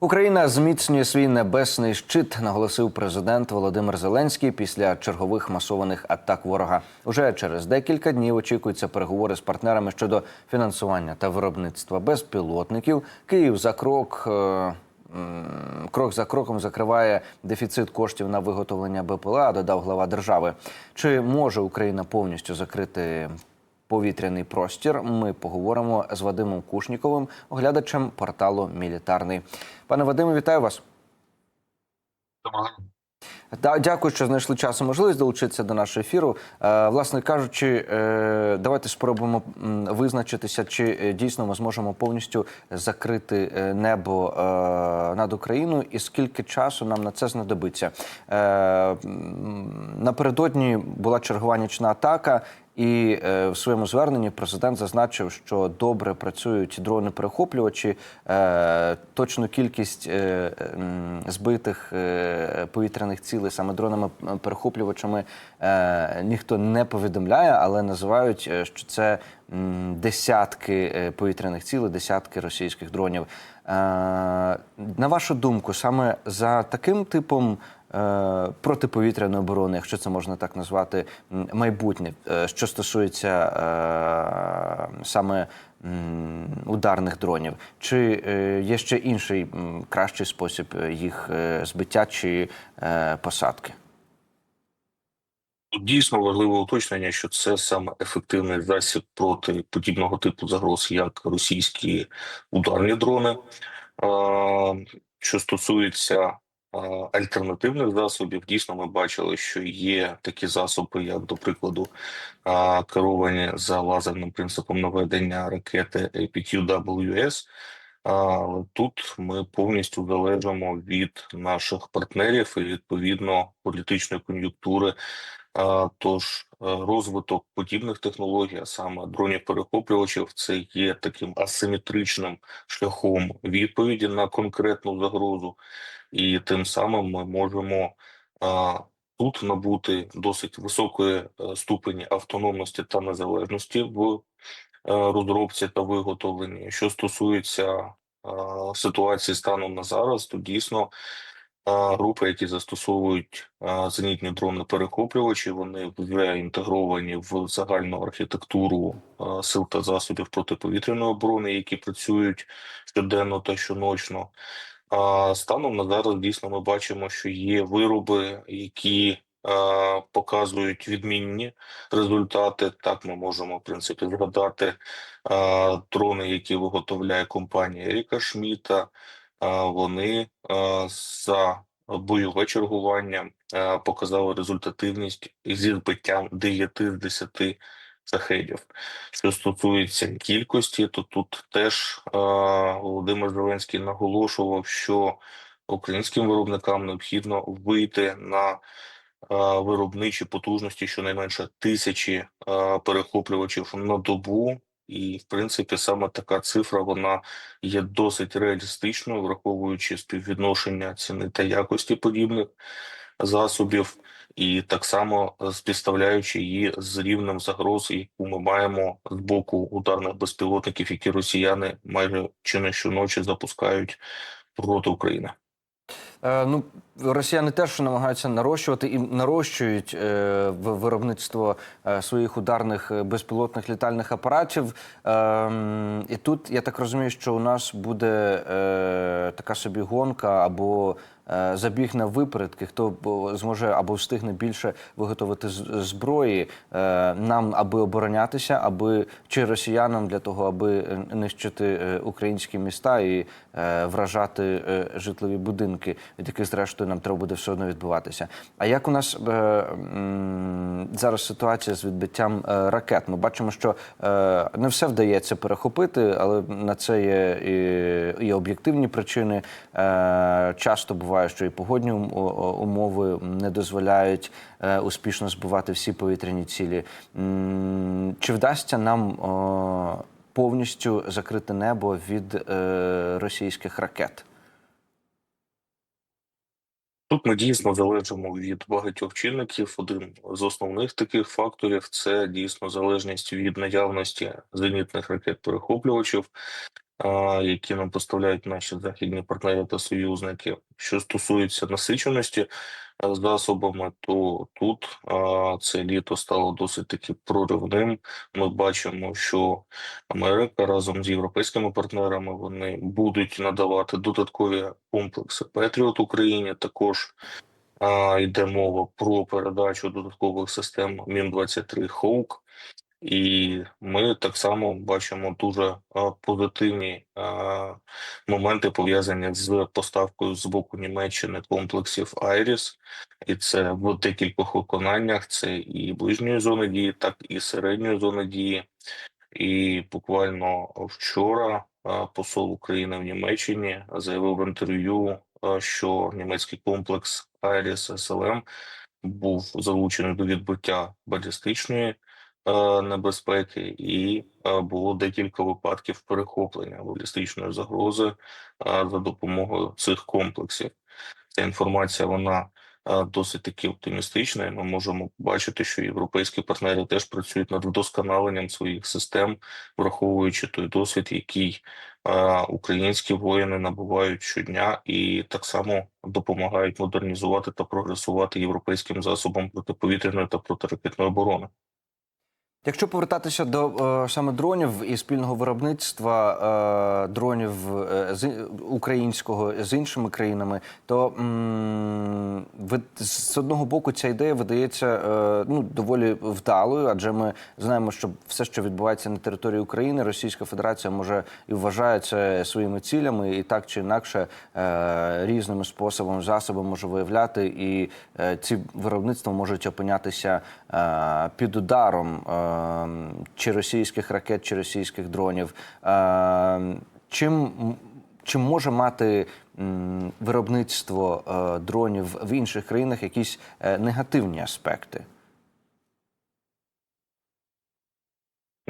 Україна зміцнює свій небесний щит, наголосив президент Володимир Зеленський після чергових масованих атак ворога. Уже через декілька днів очікуються переговори з партнерами щодо фінансування та виробництва безпілотників. Київ за крок. е, Крок за кроком закриває дефіцит коштів на виготовлення БПЛА, додав глава держави. Чи може Україна повністю закрити повітряний простір? Ми поговоримо з Вадимом Кушніковим, оглядачем порталу Мілітарний. Пане Вадиме, вітаю вас. Да, дякую, що знайшли час і можливість долучитися до нашого ефіру. Е, власне кажучи, е, давайте спробуємо визначитися, чи е, дійсно ми зможемо повністю закрити е, небо е, над Україною, і скільки часу нам на це знадобиться. Е, напередодні була чергова нічна атака. І е, в своєму зверненні президент зазначив, що добре працюють дрони-перехоплювачі. Е, точну кількість е, збитих повітряних цілей саме дронами-перехоплювачами е, ніхто не повідомляє, але називають, що це десятки повітряних цілей, десятки російських дронів. На вашу думку, саме за таким типом протиповітряної оборони, якщо це можна так назвати, майбутнє, е, що стосується е, саме ударних дронів, чи е, є ще інший кращий спосіб е, їх е, збиття чи е, посадки? Дійсно важливе уточнення, що це саме ефективний засіб проти подібного типу загроз, як російські ударні дрони. Е, Що стосується е, альтернативних засобів, дійсно ми бачили, що є такі засоби, як, до прикладу, керовані за лазерним принципом наведення ракети APQ-WS. Але тут ми повністю залежимо від наших партнерів і відповідно політичної кон'юнктури. Тож е, розвиток подібних технологій, а саме дронів перехоплювачів, це є таким асиметричним шляхом відповіді на конкретну загрозу, і тим самим ми можемо а, тут набути досить високої е, ступені автономності та незалежності в е, розробці та виготовленні. Що стосується е, ситуації станом на зараз, то дійсно Групи, які застосовують а, зенітні дрони перехоплювачі, вони вже інтегровані в загальну архітектуру а, сил та засобів протиповітряної оборони, які працюють щоденно та щоночно. А станом на зараз дійсно ми бачимо, що є вироби, які а, показують відмінні результати. Так ми можемо в принципі згадати а, дрони, які виготовляє компанія Еріка Шміта. А, Вони а, за бойове чергування а, показали результативність зі збиттям 9 з 10 шахедів. Що стосується кількості, то тут теж а, Володимир Зеленський наголошував, що українським виробникам необхідно вийти на а, виробничі потужності щонайменше тисячі а, перехоплювачів на добу. І, в принципі, саме така цифра вона є досить реалістичною, враховуючи співвідношення ціни та якості подібних засобів, і так само е, співставляючи її з рівнем загроз, яку ми маємо з боку ударних безпілотників, які росіяни майже чи не щоночі запускають проти України. Е, ну, росіяни теж намагаються нарощувати і нарощують е, виробництво е, своїх ударних е, безпілотних літальних апаратів. Е, м, і тут я так розумію, що у нас буде е, така собі гонка або е, забіг на випередки, хто зможе або встигне більше виготовити зброї е, нам, аби оборонятися, аби чи росіянам для того, аби е, нищити е, українські міста і е, вражати е, житлові будинки, від яких зрештою нам треба буде все одно відбуватися. А як у нас е, зараз ситуація з відбиттям е, ракет? Ми бачимо, що е, не все вдається перехопити, але на це є і, і об'єктивні причини. Е, часто буває, що і погодні умови не дозволяють е, успішно збивати всі повітряні цілі. Чи вдасться нам повністю закрити небо від е, російських ракет? Тут ми дійсно залежимо від багатьох чинників. Один з основних таких факторів це дійсно залежність від наявності зенітних ракет-перехоплювачів, а, які нам поставляють наші західні партнери та союзники. Що стосується насиченості е, засобами, то тут це літо стало досить таки проривним. Ми бачимо, що Америка разом з європейськими партнерами вони будуть надавати додаткові комплекси Петріот Україні. Також йде мова про передачу додаткових систем Мін 23 Хоук. І ми так само бачимо дуже позитивні моменти пов'язані з поставкою з боку Німеччини комплексів Айріс, і це в декількох виконаннях. Це і ближньої зони дії, так і середньої зони дії. І буквально вчора посол України в Німеччині заявив в інтерв'ю, що німецький комплекс Айріс СЛМ був залучений до відбиття балістичної небезпеки, і е, було декілька випадків перехоплення балістичної загрози е, за допомогою цих комплексів. Ця інформація вона е, досить таки оптимістична. і Ми можемо бачити, що європейські партнери теж працюють над вдосконаленням своїх систем, враховуючи той досвід, який е, українські воїни набувають щодня, і так само допомагають модернізувати та прогресувати європейським засобам протиповітряної та протиракетної оборони. Якщо повертатися до е, саме дронів і спільного виробництва е, дронів е, з українського з іншими країнами, то м, ви, з одного боку ця ідея видається е, ну доволі вдалою, адже ми знаємо, що все, що відбувається на території України, Російська Федерація може і вважає це своїми цілями, і так чи інакше е, різними способами, засобами може виявляти, і е, ці виробництва можуть опинятися е, під ударом. Е, чи російських ракет, чи російських дронів. Е, Чим, чим може мати виробництво е, дронів в інших країнах якісь е, негативні аспекти?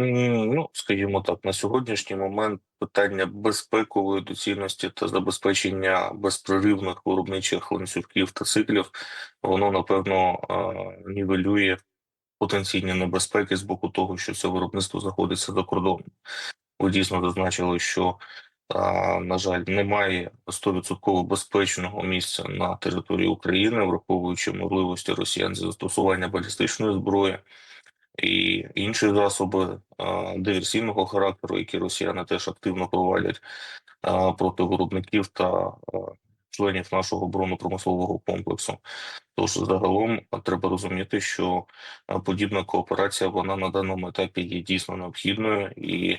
Ну, скажімо так, на сьогоднішній момент питання безпекової доцільності та забезпечення безпроривних виробничих ланцюгів та циклів, воно напевно е, нівелює потенційні небезпеки з боку того, що це виробництво знаходиться за кордоном. Ви дійсно зазначили, що на жаль, немає 100% безпечного місця на території України, враховуючи можливості росіян застосування балістичної зброї і інші засоби диверсійного характеру, які росіяни теж активно проводять проти виробників та членів нашого оборонно-промислового комплексу. Тож загалом треба розуміти, що подібна кооперація вона на даному етапі є дійсно необхідною і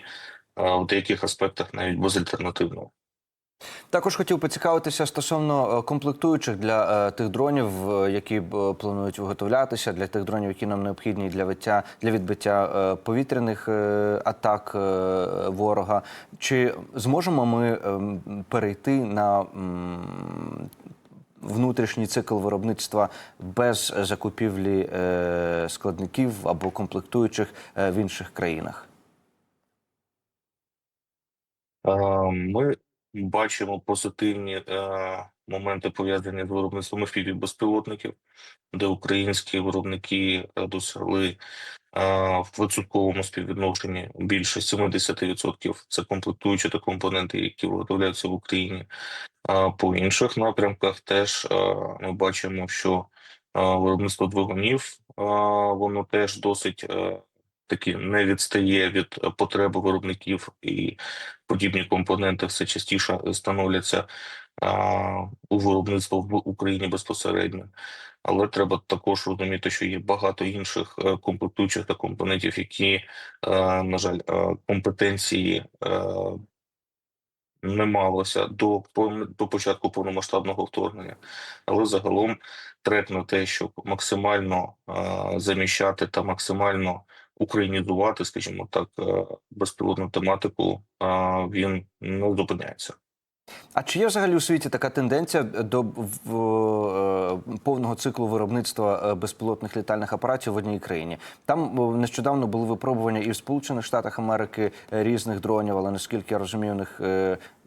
в деяких аспектах навіть безальтернативною. Також хотів поцікавитися стосовно е, комплектуючих для е, тих дронів, е, які планують виготовлятися, для тих дронів, які нам необхідні для виття для відбиття повітряних атак ворога. Чи зможемо ми ем, перейти на внутрішній цикл виробництва без закупівлі складників або комплектуючих в інших країнах? Ми бачимо позитивні е, моменти пов'язані з виробництвом fpv безпілотників, де українські виробники досягли е, в відсотковому співвідношенні більше 70% це комплектуючі та компоненти, які виготовляються в Україні. А по інших напрямках теж е, ми бачимо, що е, виробництво двигунів е, воно теж досить е, таки не відстає від е, потреби виробників, і подібні компоненти все частіше становляться а, у виробництво в Україні безпосередньо. Але треба також розуміти, що є багато інших е, комплектуючих та компонентів, які, е, на жаль, компетенції не малося до до початку повномасштабного вторгнення, але загалом трек на те, щоб максимально заміщати та максимально українізувати, скажімо так, е, безпілотну тематику, він не зупиняється. А чи є взагалі у світі така тенденція до е, повного циклу виробництва е, безпілотних літальних апаратів в одній країні? Там е, нещодавно були випробування і в Сполучених Штатах Америки різних дронів, але наскільки я розумію, у них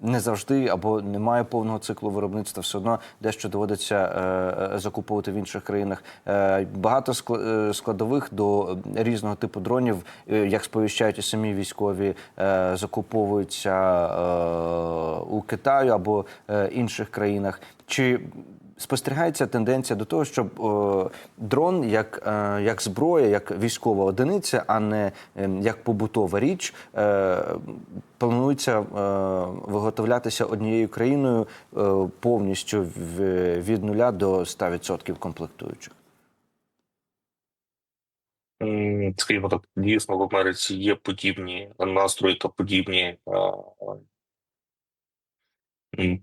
не завжди або немає повного циклу виробництва, все одно дещо доводиться закуповувати в інших країнах. Багато скла- складових до різного типу дронів, як сповіщають і самі військові, закуповуються у Китаю або е, інших країнах. Чи спостерігається тенденція до того, щоб дрон як, е, як зброя, як військова одиниця, а не е, як побутова річ, е, планується виготовлятися однією країною повністю від нуля до 100% комплектуючих? Скажімо так, дійсно в Америці є подібні настрої та подібні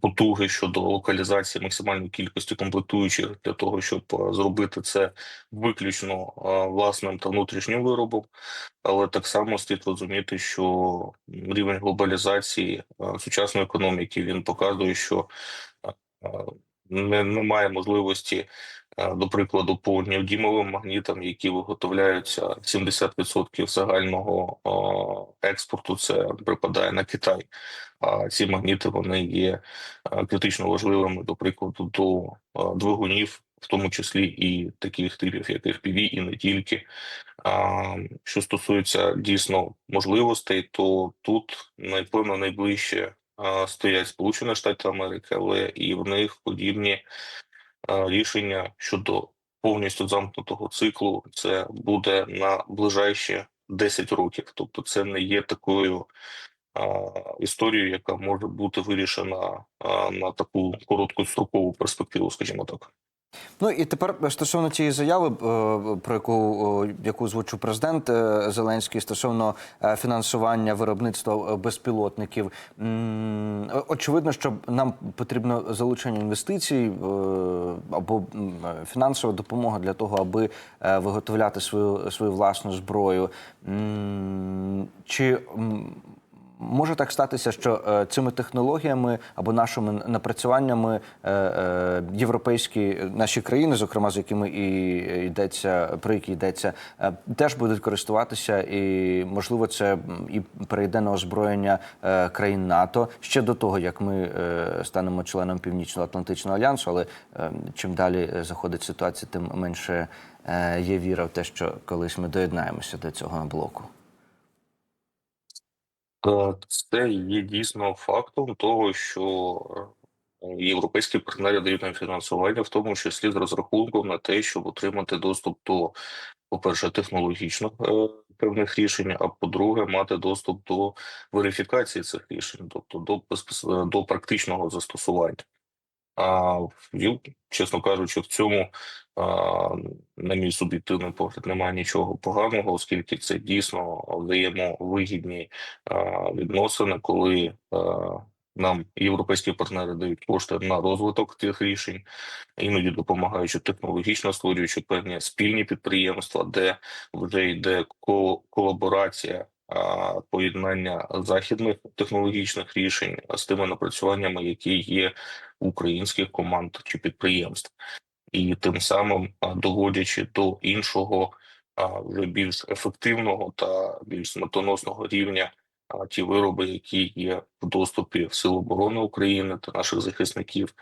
потуги щодо локалізації максимальної кількості комплектуючих для того, щоб зробити це виключно власним та внутрішнім виробом. Але так само слід розуміти, що рівень глобалізації сучасної економіки він показує, що немає можливості, до прикладу, по неодімовим магнітам, які виготовляються 70% загального експорту, це припадає на Китай. А ці магніти вони є критично важливими, до прикладу, до двигунів, в тому числі і таких типів, як FPV, і не тільки. Що стосується дійсно можливостей, то тут напевно найближче стоять Сполучені Штати Америки, але і в них подібні рішення щодо повністю замкнутого циклу. Це буде на ближайші 10 років. Тобто, це не є такою а, історією, яка може бути вирішена а, на таку короткострокову перспективу, скажімо так. Ну і тепер стосовно цієї заяви, е, про яку яку озвучив президент е, Зеленський стосовно е, фінансування виробництва безпілотників. Очевидно, що нам потрібно залучення інвестицій або фінансова допомога для того, аби виготовляти свою свою власну зброю. Чи Може так статися, що е, цими технологіями або нашими напрацюваннями е, е, європейські наші країни, зокрема з якими і йдеться про які йдеться, теж будуть користуватися, і можливо, це і перейде на озброєння країн НАТО ще до того, як ми станемо членом Північно-Атлантичного альянсу. Але чим далі заходить ситуація, тим менше є віра в те, що колись ми доєднаємося до цього блоку. Е, Це є дійсно фактом того, що е, європейські партнери дають нам фінансування, в тому числі з розрахунком на те, щоб отримати доступ до, по-перше, технологічних е, певних рішень, а по-друге, мати доступ до верифікації цих рішень, тобто до безпос- до практичного застосування. А чесно кажучи, в цьому, на мій суб'єктивний погляд, немає нічого поганого, оскільки це дійсно взаємовигідні відносини, коли нам європейські партнери дають кошти на розвиток цих рішень, іноді допомагаючи технологічно створюючи певні спільні підприємства, де вже йде ко- колаборація. Поєднання західних технологічних рішень з тими напрацюваннями, які є українських команд чи підприємств, і тим самим доводячи до іншого, вже більш ефективного та більш смертоносного рівня ті вироби, які є в доступі в Сил оборони України та наших захисників.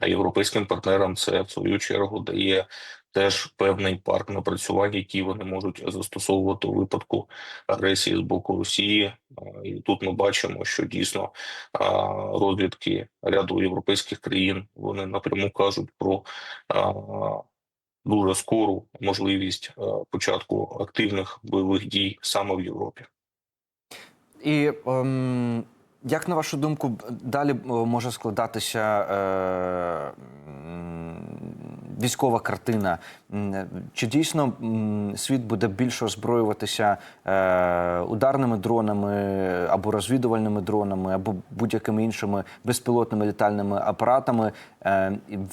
А європейським партнерам це в свою чергу дає теж певний парк напрацювань, які вони можуть застосовувати у випадку агресії з боку Росії. І тут ми бачимо, що дійсно розвідки ряду європейських країн вони напряму кажуть про дуже скору можливість початку активних бойових дій саме в Європі. І ем, як на вашу думку, далі е, може складатися е, військова картина? Чи дійсно світ буде більше озброюватися е, ударними дронами або розвідувальними дронами, або будь-якими іншими безпілотними літальними апаратами, е,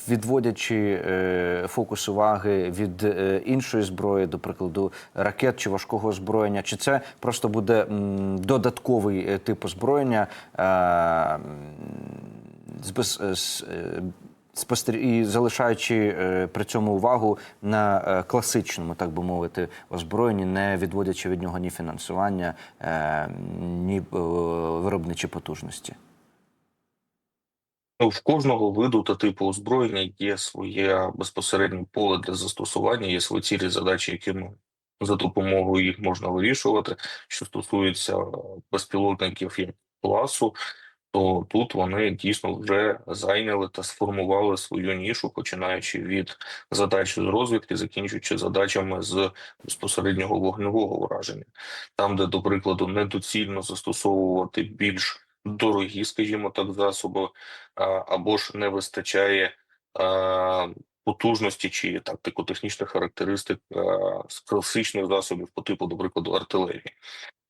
відводячи е, фокус уваги від іншої зброї, до прикладу, ракет чи важкого озброєння? Чи це просто буде додатковий тип озброєння, е, м, і залишаючи е, при цьому увагу на е, класичному, так би мовити, озброєнні, не відводячи від нього ні фінансування, е, ні виробничі потужності. Ну, в кожного виду та типу озброєння є своє безпосереднє поле для застосування, є свої цілі задачі, які ну, за допомогою їх можна вирішувати. Що стосується безпілотників як класу, то тут вони дійсно вже зайняли та сформували свою нішу, починаючи від задач з розвідки, закінчуючи задачами з безпосереднього вогневого ураження, там, де, до прикладу, недоцільно застосовувати більш дорогі, скажімо так, засоби, або ж не вистачає потужності чи тактико-технічних характеристик з класичних засобів по типу, до прикладу, артилерії.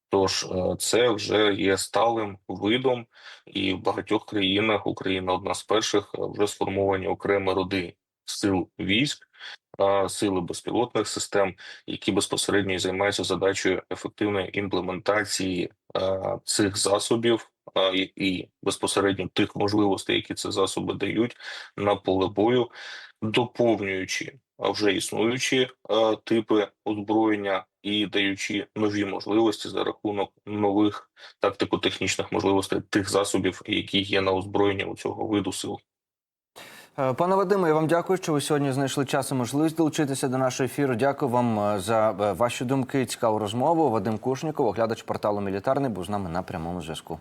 Тож е, це вже є сталим видом, і в багатьох країнах Україна одна з перших е, вже сформовані окремі роди сил військ, сили безпілотних систем, які безпосередньо займаються задачею ефективної імплементації е, цих засобів і- безпосередньо тих можливостей, які ці засоби дають на поле бою, доповнюючи вже існуючі типи озброєння і даючи нові можливості за рахунок нових тактико-технічних можливостей тих засобів, які є на озброєнні у цього виду сил. Е, Пане Вадиме, я вам дякую, що ви сьогодні знайшли час і можливість долучитися до нашого ефіру. Дякую вам е, за е, ваші думки, цікаву розмову. Вадим Кушніков, оглядач порталу Мілітарний, був з нами на прямому зв'язку.